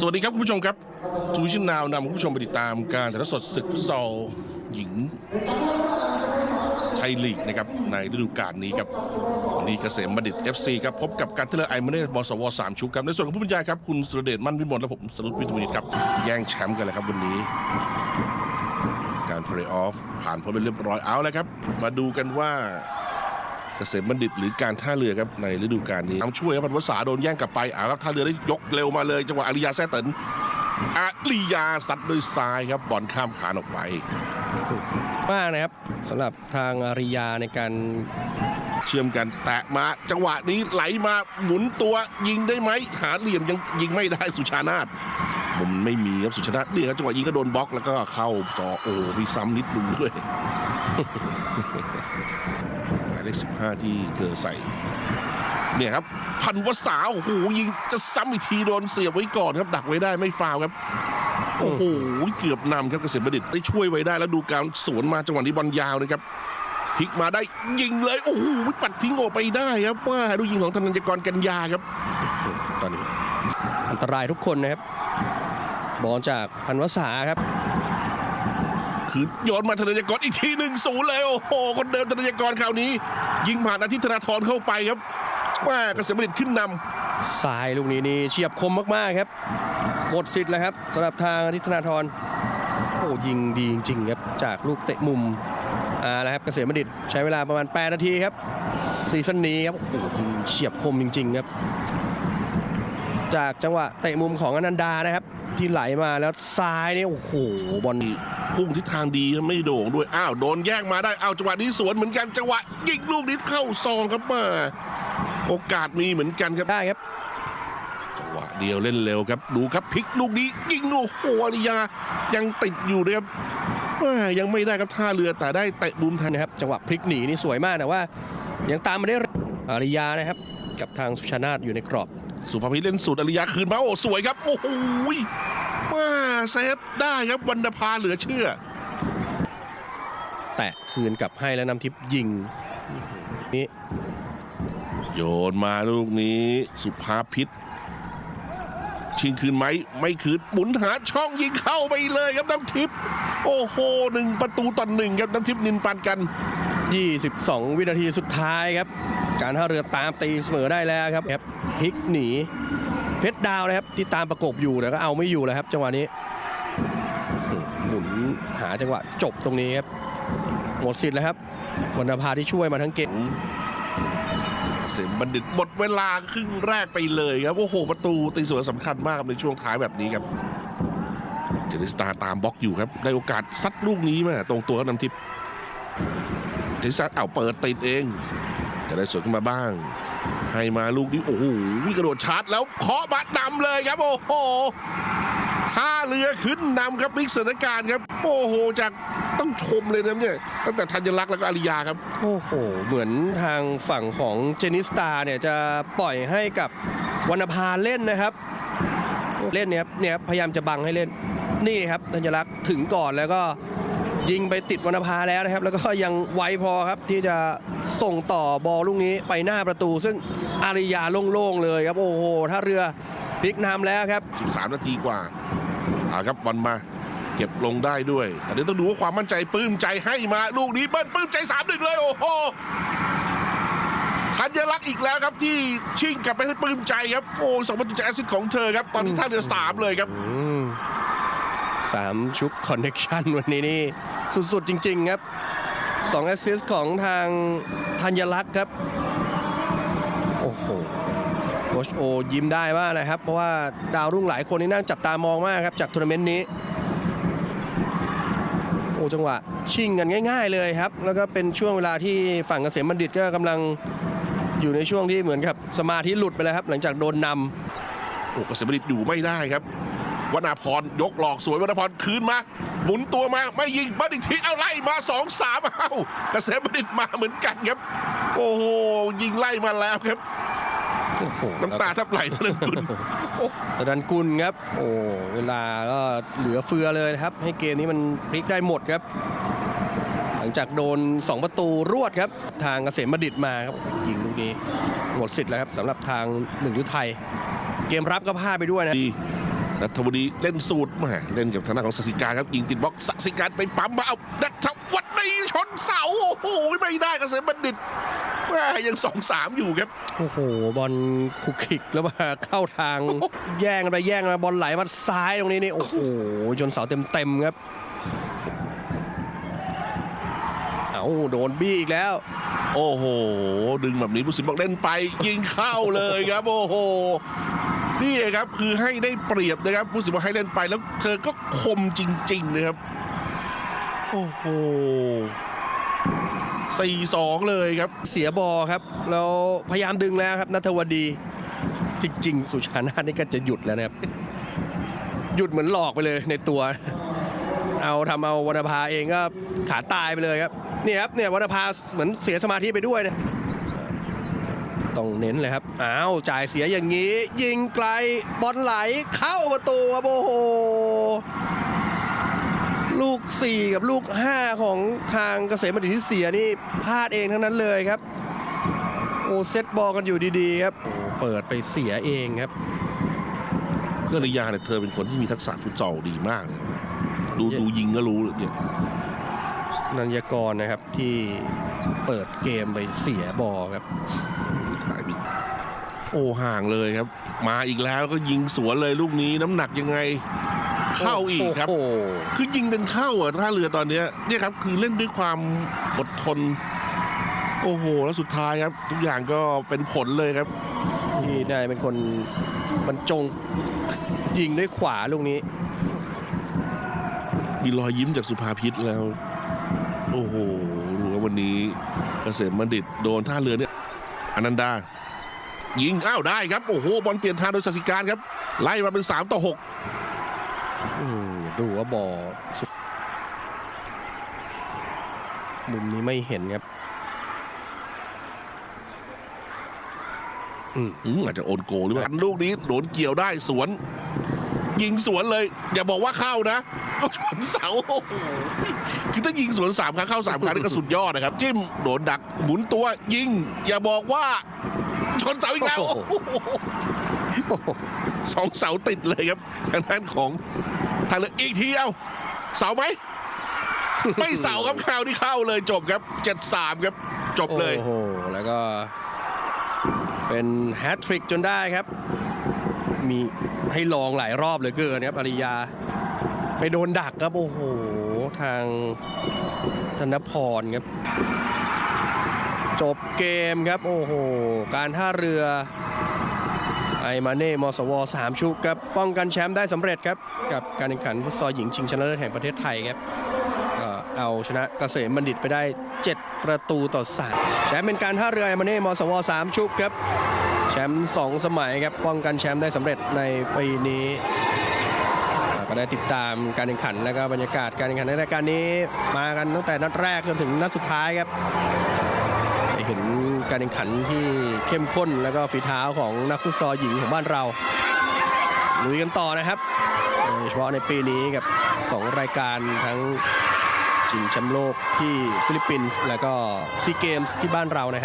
สวัสดีครับคุณผู้ชมครับทูชินนาวนำคุณผู้ชมไปติดตามการถ่ายทอดสดศึกฟุตซอลหญิงไทยลีกนะครับในฤดูกาลนี้ครับวันนี้เกษมบัณฑิต FC ครับพบกับการเทเลอร์ไอมเน่บอสวสามชุกครับในส่วนของผู้บรรยายครับคุณสุรเดชมั่นวิมลและผมสรุปวิทวินิตครับแย่งแชมป์กันเลยครับวันนี้การเพลย์ออฟผ่านพ้นไปเรียบร้อยเอาแล้วครับ มาดูกันว่า เกษมบัณฑิตหรือการท่าเรือครับในฤดูกาลนี้น้ำช่วยครับพันวษาโดนแย่งกลับไปอ่าครับท่าเรือได้ยกเร็วมาเลย จังหวะอาริยาแซ่เตินอาริยาซัดด้วยซ้ายครับบอลข้ามขานออกไปมากนะครับสำหรับทางอาริยาในการเชื่อมกันแตะมาจังหวะนี้ไหลมาหมุนตัวยิงได้ไหมหาเหลี่ยมยังยิงไม่ได้สุชานาทมุมไม่มีครับสุชานาทเนี่ยครับจังหวะยิงก็โดนบล็อกแล้วก็เข้าจอโอ้มีซ้ำนิดนึงด้วยหมาย เลขสิบห้าที่เธอใส่ เนี่ยครับ พันวษาโอ้โหยิงจะซ้ำอีกทีโดนเสียบไว้ก่อนครับดักไว้ได้ไม่ฟาวครับ โอ้โหเกือบนำครับเกษมบัณฑิตได้ช่วยไว้ได้แล้วดูการสวนมาจังหวะนี้บอลยาวนะครับพลิกมาได้ยิงเลยโอ้โหปัดทิ้งออกไปได้ครับว่าดูยิงของธนัญกรกันยาครับตอนนี้อันตรายทุกคนนะครับบอลจากพันวษาครับ คือโยนมาธนัญกรอีกทีหนึ่งศูนย์เลยโอ้โหคนเดิมธนัญกรคราวนี้ ยิงผ่านอาทิตย์ธนาธรเข้าไปครับว่าเกษมบัณฑิตขึ้นนำสายลูกนี้นี่เฉียบคมมากๆครับหมดสิทธิ์แล้วครับสำหรับทางอาทิตย์ธนาธรโอ้ยิงดีจริงๆครับจากลูกเตะมุมอ่าแล้วครับเกษมบัณฑิตใช้เวลาประมาณ 8 นาทีครับซีซั่นนี้ครับโอ้ยิงเฉียบคมจริง ๆ ครับ จากจังหวะเตะมุมของอนันดานะครับ ที่ไหลมาแล้วซ้ายนี่โอ้โหบอล พุ่งทิศทางดีไม่โด่งด้วยอ้าวโดนแย่งมาได้อ้าวจังหวะนี้สวนเหมือนกันจังหวะยิงลูกนี้เข้าซองครับมาโอกาสมีเหมือนกันครับได้ครับจังหวะเดียวเล่นเร็วครับ ดูครับพลิกลูกนี้ยิงโอ้โหอาริยายังติดอยู่นะครับว่ายังไม่ได้ครับท่าเรือแต่ได้เตะบุมทันนะครับจังหวะพลิกหนีนี่สวยมากแต่ว่า ยังตามมาได้อาริยานะครับ กับทางสุชานาทอยู่ในกรอบ สุภาพิเล่นสูตรอาริยาคืนมาโอ้สวยครับ โอ้โห มาเซฟได้ครับวรรณภาเหลือเชื่อ แตะคืนกลับให้แล้วนำทิพย์ยิงนี่โยนมาลูกนี้สุภาพิษ ชิงคืนไหมไม่คืนหมุนหาช่องยิงเข้าไปเลยครับน้ำทิพย์โอ้โหหนึ่งประตูต่อหนึ่งครับน้ำทิพย์นินปานกัน 22 วินาทีสุดท้ายครับ การท่าเรือตามตีเสมอได้แล้วครับครับพลิกหนี เพชรดาวนะครับ ที่ตามประกบอยู่แต่ก็เอาไม่อยู่แล้วครับจังหวะนี้หมุนหาจังหวะจบตรงนี้ครับหมดสิทธิ์แล้วครับวรรณภาที่ช่วยมาทั้งเกมเสมบัณฑิตหมดเวลาครึ่งแรกไปเลยครับโอ้โหประตูตีเสมอสำคัญมากในช่วงท้ายแบบนี้ครับเจนิสตาตามบล็อกอยู่ครับ ได้โอกาสซัดลูกนี้มาตรงตัวกับน้ำทิพย์เจนิสตาเอาเปิดติดเอง จะได้สวนขึ้นมาบ้าง ให้มาลูกนี้โอ้โหกระโดดชาร์จแล้วเคาะบัตรนำเลยครับ โอ้โหท่าเรือขึ้นนำครับพลิกสถานการณ์ครับ โอ้โห จากต้องชมเลยนะเนี่ยตั้งแต่ธัญลักษณ์แล้วก็อาริยาครับ โอ้โห เหมือนทางฝั่งของเจนิสตาเนี่ยจะปล่อยให้กับวรรณภาเล่นนะครับ เล่นเนี่ยเนี่ยพยายามจะบังให้เล่นนี่ครับธัญลักษณ์ถึงก่อนแล้วก็ ยิงไปติดวรรณภาแล้วนะครับ แล้วก็ยังไวพอครับที่จะส่งต่อบอลลูกนี้ไปหน้าประตู ซึ่งอาริยาโล่งๆเลยครับ โอ้โหถ้าเรือพลิกนำแล้วครับ 13 นาทีกว่าเอาครับบอลมาเก็บลงได้ด้วยแต่เดี๋ยวต้องดูว่าความมั่นใจปลื้มใจให้มาลูกนี้เบิ้ลปลื้มใจ3ามหนึ่งเลย โอ้โหธัญลักษณ์อีกแล้วครับที่ชิงกลับไปให้ปลื้มใจครับโอ้สองประตูจากแอสซิสต์ของเธอครับ ตอนนี้ท่าเรือ 3 เลยครับอืมสามชุกคอนเน c ชันวันนี้นี่ สุดๆจริง ๆ ครับสองแอสซิสต์ของทางธัญลักษณ์ครับ โอ้โหโคชโอยิ้มได้มากนะครับ เพราะว่าดาวรุ่งหลายคนนี่นั่งจับตามองมากครับ จากทัวร์นาเมนต์นี้ โอ้จังหวะ ชิงกันง่าย ๆ เลยครับ แล้วก็เป็นช่วงเวลาที่ฝั่งเกษมบัณฑิตก็กำลังอยู่ในช่วงที่เหมือนกับสมาธิหลุดไปแล้วครับ หลังจากโดนนำโอ้เกษมบัณฑิตอยู่ไม่ได้ครับ วนาพรยกหลอกสวยวนาพรคืนมา หมุนตัวมาไม่ยิงบัณฑิตทีเอาไล่มาสองสามเอ้าเกษมบัณฑิตมาเหมือนกันครับ โอ้โหยิงไล่มาแล้วครับโอ้โหน้ำตาแทบไหลท่านคุณแต่ดันกุลครับ โอ้เวลาก็เหลือเฟือเลยนะครับ ให้เกมนี้มันพลิกได้หมดครับ หลังจากโดน 2 ประตูรวดครับ ทางเกษมบัณฑิตมาครับยิงลูกนี้หมดสิทธิ์แล้วครับสำหรับทางหนึ่งยุทธไทย เกมรับก็พลาดไปด้วยนะดี นัทวดีเล่นสูตรแหมาเล่นกับทางด้านของสสิการครับยิงติดบล็อกสสิการไปปั๊มมาเอานัทวัฒนีชนเสาโอ้โหไม่ได้เกษมบัณฑิตแม่ยังสองสามอยู่ครับ โอ้โห บอลคุกคิกแล้วมาเข้าทาง แย่งกันไปแย่งกันมาบอลไหลมาซ้ายตรงนี้นี่โอ้โหจนเสาเต็มๆครับ เอาโดนบี้อีกแล้ว โอ้โห ดึงแบบนี้ผู้สินบอกเล่นไป ยิงเข้าเลยครับ โอ้โห นี่ครับคือให้ได้เปรียบนะครับผู้สินบอกให้เล่นไปแล้วเธอก็คมจริง ๆ นะครับ โอ้โหสี่สองเลยครับ เสียบอลครับแล้วพยายามดึงแล้วครับนัทวดี จริง ๆ สุชานาทนี่ก็จะหยุดแล้วนะครับ หยุดเหมือนหลอกไปเลยในตัว เอาทำเอาวรรณภาเองก็ขาตายไปเลยครับนี่ครับเนี่ยวรรณภาเหมือนเสียสมาธิไปด้วยนะ ต้องเน้นเลยครับ อ้าว จ่ายเสียอย่างนี้ ยิงไกลบอลไหลเข้าประตูครับโอ้โห ลูก 4 กับลูก 5 ของทางเกษมบัณฑิตที่เสียนี่พลาดเองทั้งนั้นเลยครับ โอ้เซตบอลกันอยู่ดีๆครับโอ้เปิดไปเสียเองครับเพื่อนริยาเนี่ยเธอเป็นคนที่มีทักษะฟุตซอลดีมากเลยดูดูยิงก็รู้เลยเนี่ยนันยากรนะครับที่เปิดเกมไปเสียบอลครับ ถ่ายผิดโอ้ห่างเลยครับ มาอีกแล้วก็ยิงสวนเลยลูกนี้น้ำหนักยังไง เข้าอีกครับโอ้โหคือยิงเป็นเข้าอะท่าเรือตอนเนี้ยเนี่ยครับคือเล่นด้วยความอดทน โอ้โห แล้วสุดท้ายครับ ทุกอย่างก็เป็นผลเลยครับที่ได้เป็นคนบรรจงยิงด้วยขวาลูกนี้ มีรอยยิ้มจากสุภาพิษแล้ว โอ้โหดูว่าวันนี้เกษมบัณฑิตโดนท่าเรือเนี่ย อนันดา ยิงอ้าวได้ครับ โอ้โหบอลเปลี่ยนทางโดยสสิการครับ ไล่มาเป็น 3 ต่ออืมดูว่าบอลสุดมุมนี้ไม่เห็นครับอืม6อืมอาจจะโอนโกหรือเปล่าลูกนี้โดนเกี่ยวได้สวน ยิงสวนเลย อย่าบอกว่าเข้านะ เอาชนเสาโอ้โหคือถ้ายิงสวนสามครั้งเข้าสามครั้งนี่ก็สุดยอดนะครับ จิ้มโดนดักหมุนตัวยิง อย่าบอกว่า ชนเสาอีกแล้วโอ้โหสองเสาติดเลยครับทางด้านของทางเลือกอีกทีเอาเสาไหมไม่เสาครับคราวที่เข้าเลยจบครับเจ็ดสามครับจบเลยโอ้โหแล้วก็ เป็นแฮตทริกจนได้ครับ มีให้ลองหลายรอบเลยเกินครับอาริยา ไปโดนดักครับ โอ้โห ทางธนพรครับ จบเกมครับ โอ้โห การท่าเรือไอมาเน่มอสวสามชุกครับ ป้องกันแชมป์ได้สำเร็จครับ กับการแข่งขันฟุตซอลหญิงชิงชนะเลิศแห่งประเทศไทยครับเอาชนะเกษมบัณฑิตไปได้ 7 ประตูต่อ3แชมป์เป็นการท่าเรือไอมาเน่มอสว3ชุบครับ แชมป์2สมัยครับ ป้องกันแชมป์ได้สำเร็จในปีนี้ ก็ได้ติดตามการแข่งขันและก็บรรยากาศการแข่งขันในรายการนี้ มากันตั้งแต่นัดแรกจนถึงนัดสุดท้ายครับได้เห็นการแข่งขันที่เข้มข้นแล้วก็ฝีเท้าของนักฟุตซอลหญิงของบ้านเราลุยกันต่อนะครับโดยเฉพาะในปีนี้กับ 2 รายการทั้งชิงแชมป์โลกที่ฟิลิปปินส์ แล้วก็ซีเกมส์ที่บ้านเรานะครับ